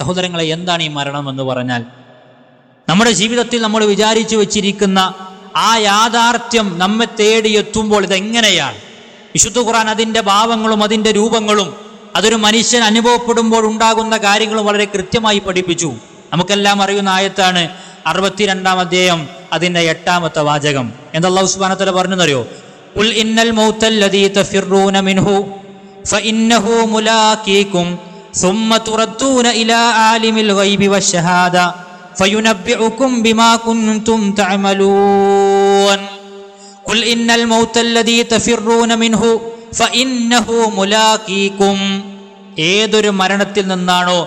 സഹോദരങ്ങളെ എന്താണ് ഈ മരണം എന്ന് പറഞ്ഞാൽ നമ്മുടെ ജീവിതത്തിൽ നമ്മൾ വിചാരിച്ചു വച്ചിരിക്കുന്ന ആ യാഥാർത്ഥ്യം നമ്മെ തേടിയെത്തുമ്പോൾ ഇതെങ്ങനെയാണ്? വിശുദ്ധ ഖുറാൻ അതിന്റെ ഭാവങ്ങളും അതിന്റെ രൂപങ്ങളും അതൊരു മനുഷ്യൻ അനുഭവപ്പെടുമ്പോൾ ഉണ്ടാകുന്ന കാര്യങ്ങളും വളരെ കൃത്യമായി പഠിപ്പിച്ചു. നമുക്കെല്ലാം അറിയുന്ന ആയത്താണ് അറുപത്തിരണ്ടാം അധ്യായം അതിന്റെ എട്ടാമത്തെ വാചകം. എന്തല്ലാ ഉസ്മാനത്തല പറഞ്ഞെന്നറിയോ? ഉൽ ഇന്നൽ മൗത്തല്ലതീ തഫിറൂന മിൻഹു ഫഇന്നഹു മുലാഖീകും ثم تردون إلى عالم الغيب والشهادة فينبئكم بما كنتم تعملون قل إن الموت الذي تفرون منه فإنه ملاقيكم ഏതൊരു മരണത്തിൽ നിന്നാണോ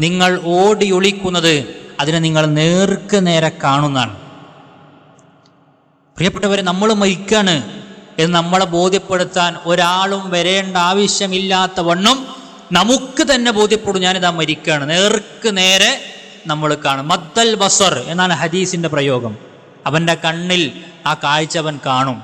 നിങ്ങൾ ഓടി ഒളിക്കുന്നത് അതിനെ നിങ്ങൾ നേർക്ക് നേരെ കാണുന്നതാണ് പ്രിയപ്പെട്ടവരെ നമ്മൾ മരിക്കാണ് എന്ന് നമ്മളെ ബോധ്യപ്പെടുത്താൻ ഒരാളും വരേണ്ട ആവശ്യമില്ലാത്ത വണ്ണം നമുക്ക് തന്നെ ബോധ്യപ്പെടും ഞാനിതാ മരിക്കുകയാണ്. നേർക്ക് നേരെ നമ്മൾ കാണും. മദ്ദൽ ബസർ എന്നാണ് ഹദീസിന്റെ പ്രയോഗം. അവന്റെ കണ്ണിൽ ആ കാഴ്ച അവൻ കാണും.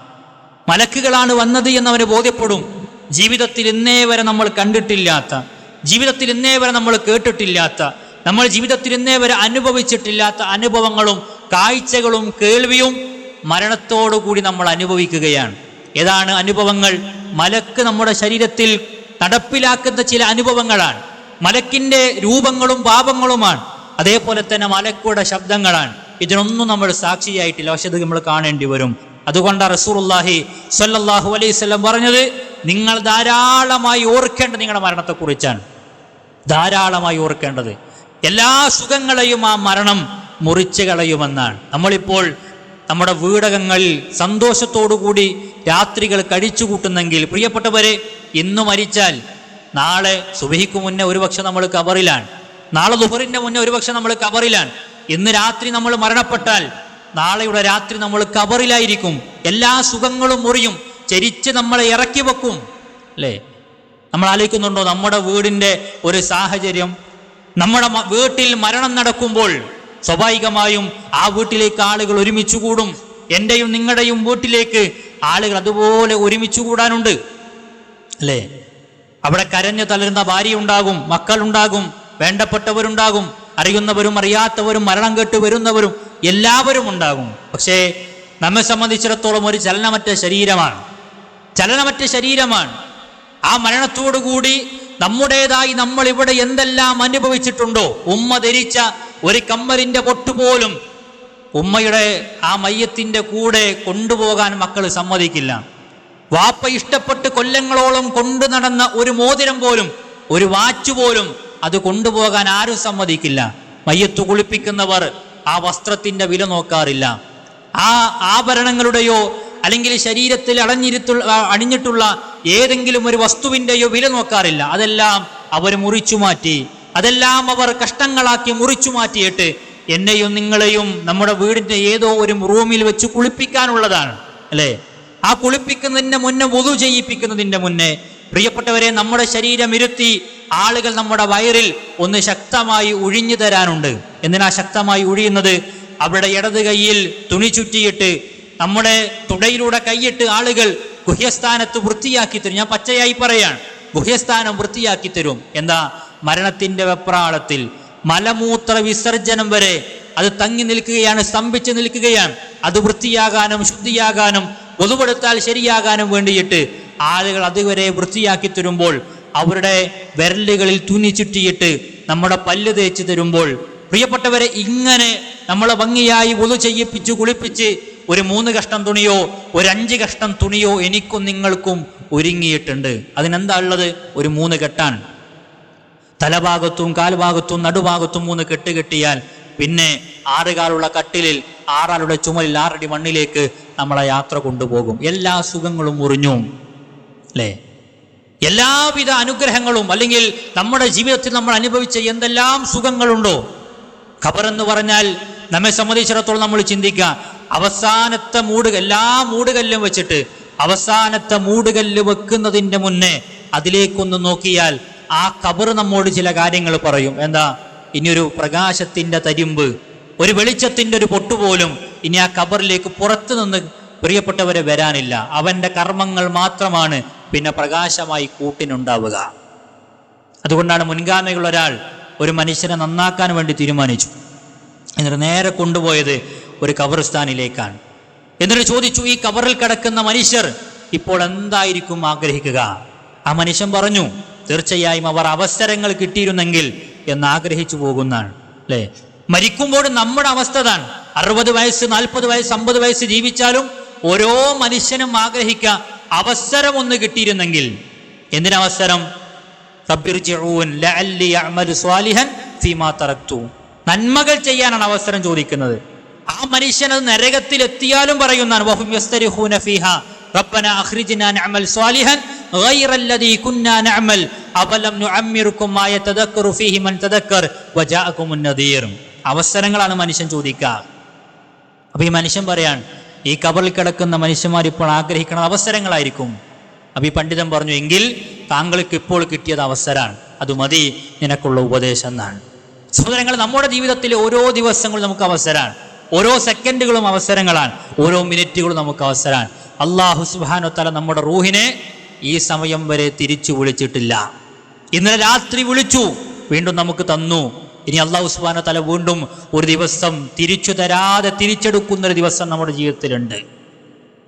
മലക്കുകളാണ് വന്നത് എന്ന് അവന് ബോധ്യപ്പെടും. ജീവിതത്തിൽ ഇന്നേ വരെ നമ്മൾ കണ്ടിട്ടില്ലാത്ത ജീവിതത്തിൽ ഇന്നേ വരെ നമ്മൾ കേട്ടിട്ടില്ലാത്ത നമ്മൾ ജീവിതത്തിൽ ഇന്നേ വരെ അനുഭവിച്ചിട്ടില്ലാത്ത അനുഭവങ്ങളും കാഴ്ചകളും കേൾവിയും മരണത്തോടുകൂടി നമ്മൾ അനുഭവിക്കുകയാണ്. ഏതാണ് അനുഭവങ്ങൾ? മലക്ക് നമ്മുടെ ശരീരത്തിൽ നടപ്പിലാക്കുന്ന ചില അനുഭവങ്ങളാണ്. മലക്കിന്റെ രൂപങ്ങളും പാപങ്ങളുമാണ്. അതേപോലെ തന്നെ മലക്കുടെ ശബ്ദങ്ങളാണ്. ഇതിനൊന്നും നമ്മൾ സാക്ഷിയായിട്ടില്ല. പക്ഷെ ഇത് നമ്മൾ കാണേണ്ടി വരും. അതുകൊണ്ട് റസൂർഹി സല്ലാഹു അലൈഹി സ്വലം പറഞ്ഞത് നിങ്ങൾ ധാരാളമായി ഓർക്കേണ്ടത് നിങ്ങളുടെ മരണത്തെക്കുറിച്ചാണ്. ധാരാളമായി ഓർക്കേണ്ടത്. എല്ലാ സുഖങ്ങളെയും ആ മരണം മുറിച്ചു കളയുമെന്നാണ് നമ്മളിപ്പോൾ നമ്മുടെ വീടകങ്ങളിൽ സന്തോഷത്തോടുകൂടി രാത്രികൾ കഴിച്ചു കൂട്ടുന്നെങ്കിൽ പ്രിയപ്പെട്ടവരെ ഇന്ന് മരിച്ചാൽ നാളെ സുബഹിക്ക് മുന്നേ ഒരുപക്ഷെ നമ്മൾ കബറിലാണ് നാളെ ദുഹറിന്റെ മുന്നേ ഒരുപക്ഷെ നമ്മൾ കബറിലാണ് ഇന്ന് രാത്രി നമ്മൾ മരണപ്പെട്ടാൽ നാളെയുടെ രാത്രി നമ്മൾ കബറിലായിരിക്കും എല്ലാ സുഖങ്ങളും മുറിയും ചരിച്ച് നമ്മളെ ഇറക്കി വെക്കും. അല്ലേ? നമ്മൾ ആലോചിക്കുന്നുണ്ടോ? നമ്മുടെ വീടിന്റെ ഒരു സാഹചര്യം. നമ്മുടെ വീട്ടിൽ മരണം നടക്കുമ്പോൾ സ്വാഭാവികമായും ആ വീട്ടിലേക്ക് ആളുകൾ ഒരുമിച്ച് കൂടും. എന്റെയും നിങ്ങളുടെയും വീട്ടിലേക്ക് ആളുകൾ അതുപോലെ ഒരുമിച്ച് കൂടാനുണ്ട്. അല്ലേ? അവിടെ കരഞ്ഞു തളരുന്ന ഭാര്യ ഉണ്ടാകും മക്കളുണ്ടാകും വേണ്ടപ്പെട്ടവരുണ്ടാകും അറിയുന്നവരും അറിയാത്തവരും മരണം കേട്ട് വരുന്നവരും എല്ലാവരും ഉണ്ടാകും. പക്ഷേ നമ്മെ സംബന്ധിച്ചിടത്തോളം ഒരു ചലനമറ്റ ശരീരമാണ്. ചലനമറ്റ ശരീരമാണ്. ആ മരണത്തോടുകൂടി നമ്മുടേതായി നമ്മൾ ഇവിടെ എന്തെല്ലാം അനുഭവിച്ചിട്ടുണ്ടോ? ഉമ്മ ധരിച്ച ഒരു കമ്മലിന്റെ പൊട്ടുപോലും ഉമ്മയുടെ ആ മയ്യത്തിന്റെ കൂടെ കൊണ്ടുപോകാൻ മക്കൾ സമ്മതിക്കില്ല. വാപ്പ ഇഷ്ടപ്പെട്ട് കൊല്ലങ്ങളോളം കൊണ്ടു നടന്ന ഒരു മോതിരം പോലും ഒരു വാച്ച് പോലും അത് കൊണ്ടുപോകാൻ ആരും സമ്മതിക്കില്ല. മയ്യത്ത് കുളിപ്പിക്കുന്നവർ ആ വസ്ത്രത്തിന്റെ വില നോക്കാറില്ല. ആ ആഭരണങ്ങളുടെയോ അല്ലെങ്കിൽ ശരീരത്തിൽ അടഞ്ഞിരുത്തു അണിഞ്ഞിട്ടുള്ള ഏതെങ്കിലും ഒരു വസ്തുവിന്റെയോ വില നോക്കാറില്ല. അതെല്ലാം അവർ മുറിച്ചു മാറ്റി അതെല്ലാം അവർ കഷ്ടങ്ങളാക്കി മുറിച്ചു മാറ്റിയിട്ട് എന്നെയും നിങ്ങളെയും നമ്മുടെ വീടിന്റെ ഏതോ ഒരു റൂമിൽ വെച്ച് കുളിപ്പിക്കാനുള്ളതാണ്. അല്ലേ? ആ കുളിപ്പിക്കുന്നതിന്റെ മുന്നേ വുതു ചെയ്യിപ്പിക്കുന്നതിന്റെ മുന്നേ പ്രിയപ്പെട്ടവരെ നമ്മുടെ ശരീരം ഇരുത്തി ആളുകൾ നമ്മുടെ വയറിൽ ഒന്ന് ശക്തമായി ഒഴിഞ്ഞു തരാനുണ്ട്. എന്തിനാ ശക്തമായി ഒഴിയുന്നത് അവിടെ ഇടത് കൈയിൽ തുണി ചുറ്റിയിട്ട് നമ്മുടെ തുടയിലൂടെ കൈയിട്ട് ആളുകൾ ഗുഹ്യസ്ഥാനത്ത് വൃത്തിയാക്കി തരും. ഞാൻ പച്ചയായി പറയാണ് ഗുഹ്യസ്ഥാനം വൃത്തിയാക്കി തരും. എന്താ? മരണത്തിന്റെ വെപ്രാളത്തിൽ മലമൂത്ര വിസർജനം വരെ അത് തങ്ങി നിൽക്കുകയാണ് സ്തംഭിച്ച് നിൽക്കുകയാണ്. അത് വൃത്തിയാകാനും ശുദ്ധിയാകാനും പൊതുപെടുത്താൽ ശരിയാകാനും വേണ്ടിയിട്ട് ആളുകൾ അതുവരെ വൃത്തിയാക്കി തരുമ്പോൾ അവരുടെ വിരലുകളിൽ തുന്നി ചുറ്റിയിട്ട് നമ്മുടെ പല്ല് തേച്ച് തരുമ്പോൾ പ്രിയപ്പെട്ടവരെ ഇങ്ങനെ നമ്മളെ ഭംഗിയായി ഒതു ചെയ്യിപ്പിച്ച് കുളിപ്പിച്ച് ഒരു മൂന്ന് കഷ്ണം തുണിയോ ഒരു അഞ്ച് കഷ്ണം തുണിയോ എനിക്കും നിങ്ങൾക്കും ഒരുങ്ങിയിട്ടുണ്ട്. അതിനെന്താ ഉള്ളത്? ഒരു മൂന്ന് കെട്ടാണ്. തലഭാഗത്തും കാൽഭാഗത്തും നടുഭാഗത്തും മൂന്ന് കെട്ട് കെട്ടിയാൽ പിന്നെ ആറുകാലുള്ള കട്ടിലിൽ ആറാളുടെ ചുമലിൽ ആറടി മണ്ണിലേക്ക് നമ്മളെ യാത്ര കൊണ്ടുപോകും. എല്ലാ സുഖങ്ങളും മുറിഞ്ഞു. അല്ലേ? എല്ലാവിധ അനുഗ്രഹങ്ങളും അല്ലെങ്കിൽ നമ്മുടെ ജീവിതത്തിൽ നമ്മൾ അനുഭവിച്ച എന്തെല്ലാം സുഖങ്ങളുണ്ടോ? ഖബർ എന്ന് പറഞ്ഞാൽ നമ്മെ സംബന്ധിച്ചിടത്തോളം നമ്മൾ ചിന്തിക്കുക. അവസാനത്തെ മൂടുക എല്ലാ മൂടുകല്ലും വെച്ചിട്ട് അവസാനത്തെ മൂടുകല്ല് വെക്കുന്നതിന്റെ മുന്നേ അതിലേക്കൊന്ന് നോക്കിയാൽ ആ ഖബർ നമ്മോട് ചില കാര്യങ്ങൾ പറയും. എന്താ? ഇനിയൊരു പ്രകാശത്തിന്റെ തരിമ്പ് ഒരു വെളിച്ചത്തിന്റെ ഒരു പൊട്ടുപോലും ഇനി ആ ഖബറിലേക്ക് പുറത്തു നിന്ന് പ്രിയപ്പെട്ടവരെ വരാനില്ല. അവന്റെ കർമ്മങ്ങൾ മാത്രമാണ് പിന്നെ പ്രകാശമായി കൂട്ടിനുണ്ടാവുക. അതുകൊണ്ടാണ് മുൻഗാമികൾ ഒരാൾ ഒരു മനുഷ്യനെ നന്നാക്കാൻ വേണ്ടി തീരുമാനിച്ചു. എന്നിട്ട് നേരെ കൊണ്ടുപോയത് ഒരു കബറിസ്ഥാനിലേക്കാണ് എന്നിട്ട് ചോദിച്ചു ഈ കബറിൽ കിടക്കുന്ന മനുഷ്യർ ഇപ്പോൾ എന്തായിരിക്കും ആഗ്രഹിക്കുക? ആ മനുഷ്യൻ പറഞ്ഞു തീർച്ചയായും അവർ അവസരങ്ങൾ കിട്ടിയിരുന്നെങ്കിൽ എന്ന് ആഗ്രഹിച്ചു പോകുന്നതാണ്. അല്ലേ? മരിക്കുമ്പോൾ നമ്മുടെ അവസ്ഥ അറുപത് വയസ്സ് നാൽപ്പത് വയസ്സ് അമ്പത് വയസ്സ് ജീവിച്ചാലും ഓരോ മനുഷ്യനും ആഗ്രഹിക്ക അവസരം ഒന്ന് കിട്ടിയിരുന്നെങ്കിൽ എന്തിനവസരം നന്മകൾ ചെയ്യാനാണ് അവസരം ചോദിക്കുന്നത്. ആ മനുഷ്യൻ അത് നരകത്തിൽ എത്തിയാലും പറയുന്നതാണ് അവസരങ്ങളാണ് മനുഷ്യൻ ചോദിക്കുക അപ്പൊ ഈ മനുഷ്യൻ പറയാൻ ഈ കബറിൽ കിടക്കുന്ന മനുഷ്യന്മാർ ഇപ്പോൾ ആഗ്രഹിക്കുന്ന അവസരങ്ങളായിരിക്കും. അപ്പൊ ഈ പണ്ഡിതൻ പറഞ്ഞു എങ്കിൽ താങ്കൾക്ക് ഇപ്പോൾ കിട്ടിയത് അവസരമാണ്. അത് മതി നിനക്കുള്ള ഉപദേശം എന്നാണ്. സഹോദരങ്ങൾ നമ്മുടെ ജീവിതത്തിലെ ഓരോ ദിവസങ്ങളും നമുക്ക് അവസരമാണ്. ഓരോ സെക്കൻഡുകളും അവസരങ്ങളാണ്. ഓരോ മിനിറ്റുകളും നമുക്ക് അവസരമാണ്. അള്ളാഹു സുബാനോ തല നമ്മുടെ റൂഹിനെ ഈ സമയം വരെ തിരിച്ചു വിളിച്ചിട്ടില്ല. ഇന്നലെ രാത്രി വിളിച്ചു വീണ്ടും നമുക്ക് തന്നു. ഇനി അള്ളാഹു സുബാന തല വീണ്ടും ഒരു ദിവസം തിരിച്ചു തരാതെ തിരിച്ചെടുക്കുന്ന ഒരു ദിവസം നമ്മുടെ ജീവിതത്തിലുണ്ട്.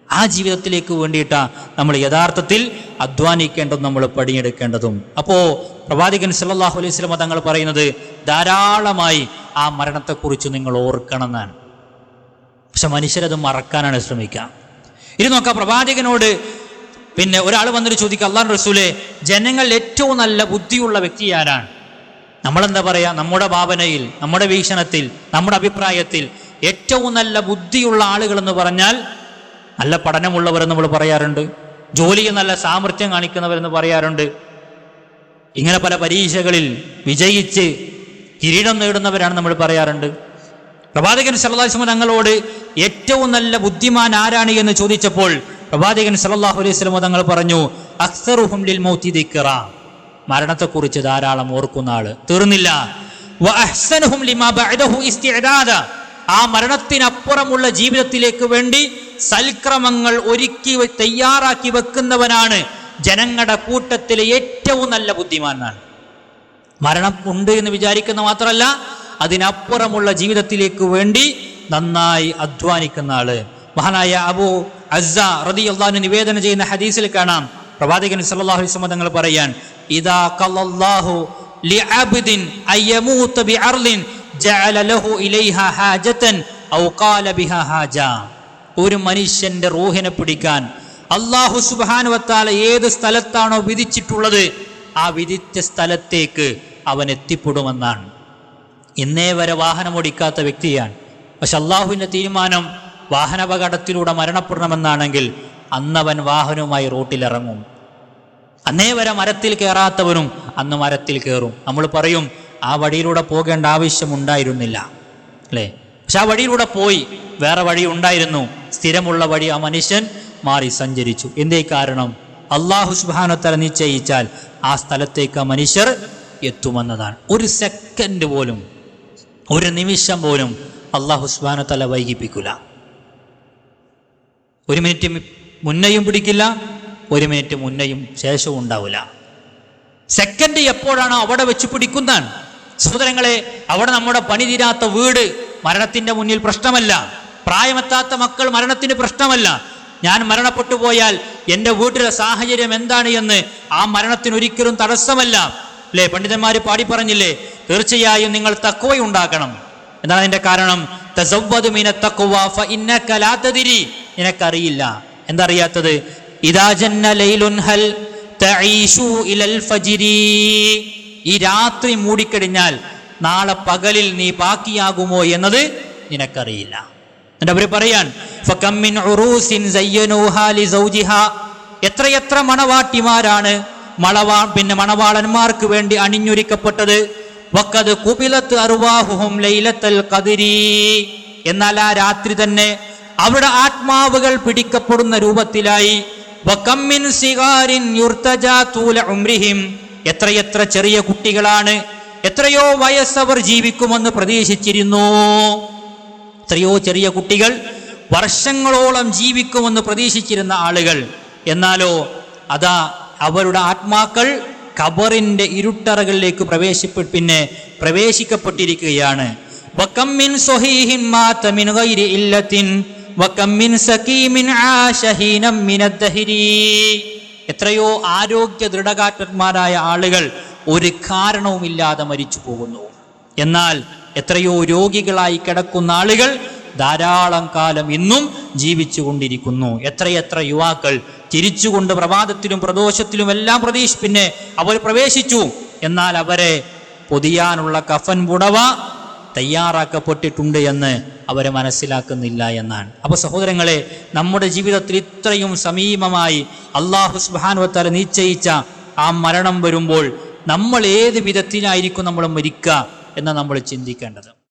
ആ ജീവിതത്തിലേക്ക് വേണ്ടിയിട്ടാ നമ്മൾ യഥാർത്ഥത്തിൽ അധ്വാനിക്കേണ്ടതും നമ്മൾ പണിയെടുക്കേണ്ടതും അപ്പോ പ്രവാചകൻ സല്ലാഹു അലൈഹി വസല്ലം തങ്ങൾ പറയുന്നത് ധാരാളമായി ആ മരണത്തെക്കുറിച്ച് നിങ്ങൾ ഓർക്കണം എന്നാണ് പക്ഷെ മനുഷ്യരത് മറക്കാനാണ് ശ്രമിക്കുക. ഇനി നോക്ക പ്രവാചകനോട് പിന്നെ ഒരാൾ വന്നിട്ട് ചോദിക്കുക അള്ളാഹു റസൂലെ ജനങ്ങൾ ഏറ്റവും നല്ല ബുദ്ധിയുള്ള വ്യക്തി ആരാണ്? നമ്മളെന്താ പറയുക നമ്മുടെ ഭാവനയിൽ നമ്മുടെ വീക്ഷണത്തിൽ നമ്മുടെ അഭിപ്രായത്തിൽ ഏറ്റവും നല്ല ബുദ്ധിയുള്ള ആളുകൾ എന്ന് പറഞ്ഞാൽ നല്ല പഠനമുള്ളവരെന്ന് നമ്മൾ പറയാറുണ്ട്. ജോലിയിൽ നല്ല സാമർഥ്യം കാണിക്കുന്നവരെന്ന് പറയാറുണ്ട്. ഇങ്ങനെ പല പരീക്ഷകളിൽ വിജയിച്ച് കിരീടം നേടുന്നവരാണ് നമ്മൾ പറയാറുണ്ട്. പ്രവാചകൻ സല്ലാസ്മ തങ്ങളോട് ഏറ്റവും നല്ല ബുദ്ധിമാൻ ആരാണ് എന്ന് ചോദിച്ചപ്പോൾ പ്രവാചകൻ സല്ലല്ലാഹു അലൈഹി വസല്ലം തങ്ങൾ പറഞ്ഞു അക്സറുഹും ലിൽ മൗതി ദിക്റ. മരണത്തെക്കുറിച്ച് ധാരാളം ഓർക്കുന്ന ആൾ. തീർന്നില്ല. ആ മരണത്തിനപ്പുറമുള്ള ജീവിതത്തിലേക്ക് വേണ്ടി സൽക്രമങ്ങൾ ഒരുക്കി തയ്യാറാക്കി വെക്കുന്നവനാണ് ജനങ്ങളുടെ കൂട്ടത്തിലെ ഏറ്റവും നല്ല ബുദ്ധിമാനാണ്. മരണം ഉണ്ട് എന്ന് വിചാരിക്കുന്ന മാത്രമല്ല അതിനപ്പുറമുള്ള ജീവിതത്തിലേക്ക് വേണ്ടി നന്നായി അധ്വാനിക്കുന്ന ആൾ. മഹാനായ അബു അസ്സ റതി അള്ളാഹു നിവേദനം ചെയ്യുന്ന ഹദീസിൽ കാണാം. പ്രവാചകൻ വസല്ലം തങ്ങൾ പറയാൻ കല്ലല്ലാഹു ലിഅബ്ദിൻ ബിഅർലിൻ ജഅല ലഹു ഹാജതൻ ഔ ഖാല ഹാജ. ഒരു മനുഷ്യന്റെ റൂഹിനെ പിടിക്കാൻ അള്ളാഹു സുബാനുവത്താല ഏത് സ്ഥലത്താണോ വിധിച്ചിട്ടുള്ളത് ആ വിധിച്ച സ്ഥലത്തേക്ക് അവൻ എത്തിപ്പെടുമെന്നാണ്. ഇന്നേ വരെ വാഹനം ഓടിക്കാത്ത വ്യക്തിയാണ്. പക്ഷെ അള്ളാഹുവിന്റെ തീരുമാനം വാഹനാപകടത്തിലൂടെ മരണപ്പെടണമെന്നാണെങ്കിൽ അന്നവൻ വാഹനവുമായി റോട്ടിലിറങ്ങും. അന്നേ വരെ മരത്തിൽ കയറാത്തവനും അന്ന് മരത്തിൽ കയറും നമ്മൾ പറയും ആ വഴിയിലൂടെ പോകേണ്ട ആവശ്യം ഉണ്ടായിരുന്നില്ല. അല്ലേ? പക്ഷെ ആ വഴിയിലൂടെ പോയി വേറെ വഴി ഉണ്ടായിരുന്നു. സ്ഥിരമുള്ള വഴി ആ മനുഷ്യൻ മാറി സഞ്ചരിച്ചു. എന്തേ കാരണം? അള്ളാഹു സുബാനത്തല നിശ്ചയിച്ചാൽ ആ സ്ഥലത്തേക്ക് ആ മനുഷ്യർ എത്തുമെന്നതാണ്. ഒരു സെക്കൻഡ് പോലും ഒരു നിമിഷം പോലും അള്ളാഹു സുബാനത്തല വൈകിപ്പിക്കില്ല ഒരു മിനിറ്റ് മുന്നെയും പിടിക്കില്ല ഒരു മിനിറ്റ് മുന്നെയും ശേഷവും ഉണ്ടാവില്ല. സെക്കൻഡ് എപ്പോഴാണോ അവിടെ വെച്ച് പിടിക്കുന്നാൻ സഹോദരങ്ങളെ അവിടെ നമ്മുടെ പണി തീരാത്ത വീട് മരണത്തിന്റെ മുന്നിൽ പ്രശ്നമല്ല. പ്രായമെത്താത്ത മക്കൾ മരണത്തിന് പ്രശ്നമല്ല. ഞാൻ മരണപ്പെട്ടു പോയാൽ എന്റെ വീട്ടിലെ സാഹചര്യം എന്താണ് എന്ന് ആ മരണത്തിന് ഒരിക്കലും തടസ്സമല്ല. അല്ലേ പണ്ഡിതന്മാർ പാടി പറഞ്ഞില്ലേ തീർച്ചയായും നിങ്ങൾ തക്കവ ഉണ്ടാക്കണം എന്താണ് അതിന്റെ കാരണം? തസവ്വദു മിന തഖ്വ ഫഇന്നക ലാ തദ്രി. നിനക്കറിയില്ല. എന്താ ഈ രാത്രി മൂടിക്കഴിഞ്ഞാൽ നാളെ പകലിൽ നീ ബാക്കിയാകുമോ എന്നത് നിനക്കറിയില്ല. എന്നിട്ട് അവർ പറയാൻ എത്രയെത്ര മണവാട്ടിമാരാണ് മണവാ പിന്നെ മണവാളന്മാർക്ക് വേണ്ടി അണിഞ്ഞൊരുക്കപ്പെട്ടത്. വക്കത് കുപിലത്ത് അറുവാഹുഹും ലൈലത്തൽ കതിരി എന്നാൽ ആ രാത്രി തന്നെ അവിടെ ആത്മാവുകൾ പിടിക്കപ്പെടുന്ന രൂപത്തിലായി. എത്രയെത്ര ചെറിയ കുട്ടികളാണ് എത്രയോ വയസ്സവർ ജീവിക്കുമെന്ന് പ്രതീക്ഷിച്ചിരുന്നു. എത്രയോ ചെറിയ കുട്ടികൾ വർഷങ്ങളോളം ജീവിക്കുമെന്ന് പ്രതീക്ഷിച്ചിരുന്ന ആളുകൾ. എന്നാലോ അതാ അവരുടെ ആത്മാക്കൾ ഖബറിന്റെ ഇരുട്ടറകളിലേക്ക് പ്രവേശിപ്പെ പിന്നെ പ്രവേശിക്കപ്പെട്ടിരിക്കുകയാണ്. വകം മിൻ സ്വഹീഹിൻ മാത മിൻ ഗൈരി ഇല്ലത്തിൻ വകം മിൻ സകീമിൻ ആശ ഹീനം മിനദ്ദഹരി. എത്രയോ ആരോഗ്യ ദൃഢകാറ്റന്മാരായ ആളുകൾ ഒരു കാരണവുമില്ലാതെ മരിച്ചു പോകുന്നു. എന്നാൽ എത്രയോ രോഗികളായി കിടക്കുന്ന ആളുകൾ ധാരാളം കാലം ഇന്നും ജീവിച്ചു കൊണ്ടിരിക്കുന്നു. എത്രയെത്ര യുവാക്കൾ തിരിച്ചുകൊണ്ട് പ്രഭാതത്തിലും പ്രദോഷത്തിലും എല്ലാം പ്രതീക്ഷ പിന്നെ അവർ പ്രവേശിച്ചു. എന്നാൽ അവരെ പൊതിയാനുള്ള കഫൻ പുടവ തയ്യാറാക്കപ്പെട്ടിട്ടുണ്ട് എന്ന് അവരെ മനസ്സിലാക്കുന്നില്ല എന്നാണ്. അപ്പൊ സഹോദരങ്ങളെ നമ്മുടെ ജീവിതത്തിൽ ഇത്രയും സമീപമായി അള്ളാഹു സുബാനുവത്താല നിശ്ചയിച്ച ആ മരണം വരുമ്പോൾ നമ്മൾ ഏത് വിധത്തിലായിരിക്കും നമ്മൾ മരിക്കുക എന്ന് നമ്മൾ ചിന്തിക്കേണ്ടത്?